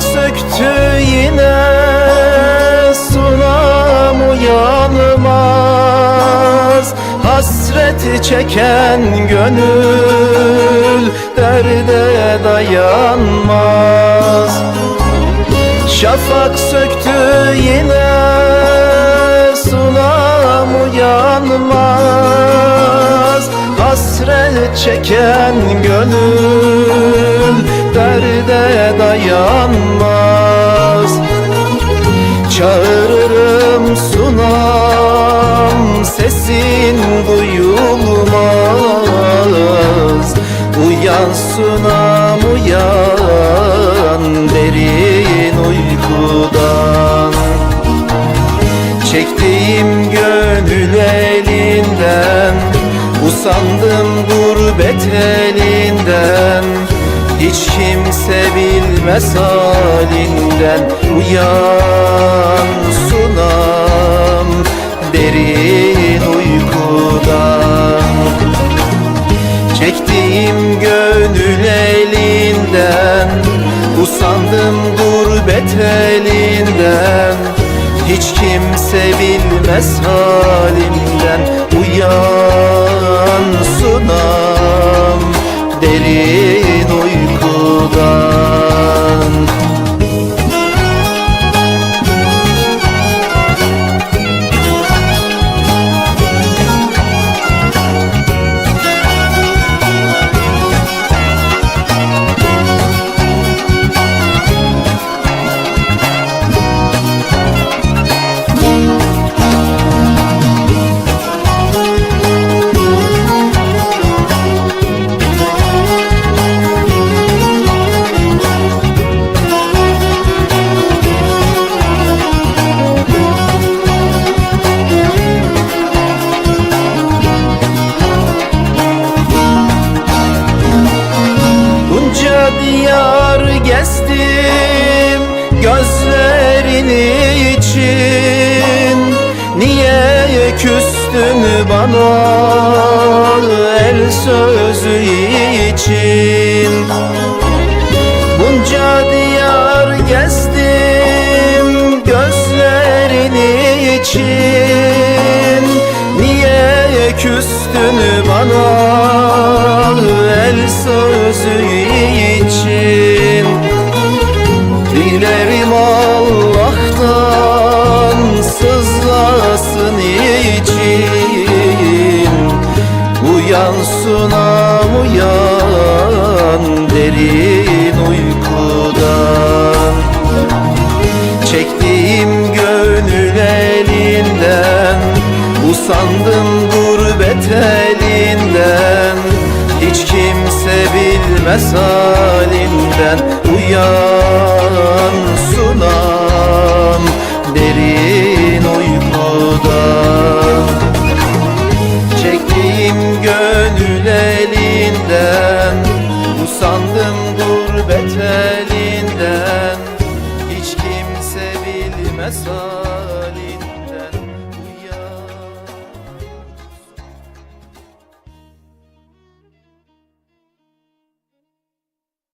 söktü yine Sunam uyanmaz. Hasreti çeken gönül Derde dayanmaz. Şafak söktü yine Sunam uyanmaz. Hasret çeken gönül Derde dayanmaz. Çağırırım sunam Sesin duyulmaz. Uyan sunam uyan Derin uykudan. Çektiğim gönül elinden Usandım gurbet elinden Hiç kimse bilmez halinden Uyan sunam derin uykudan. Çektiğim gönül elinden Usandım gurbet elinden. Hiç kimse bilmez halimden Diyar gezdim gözlerin için. Niye küstün bana el sözü için? Bunca diyar gezdim gözlerin için. Niye küstün bana el sözü için Dilerim Allah'tan sızlasın için Uyan sunam uyan derin uykudan. Çektiğim gönül elinden Usandım gurbet elinden Hiç kimse bilmez halimden Uyan sunam derin uykudan Çektiğim gönül elinden Usandım gurbet elinden. Hiç kimse bilmez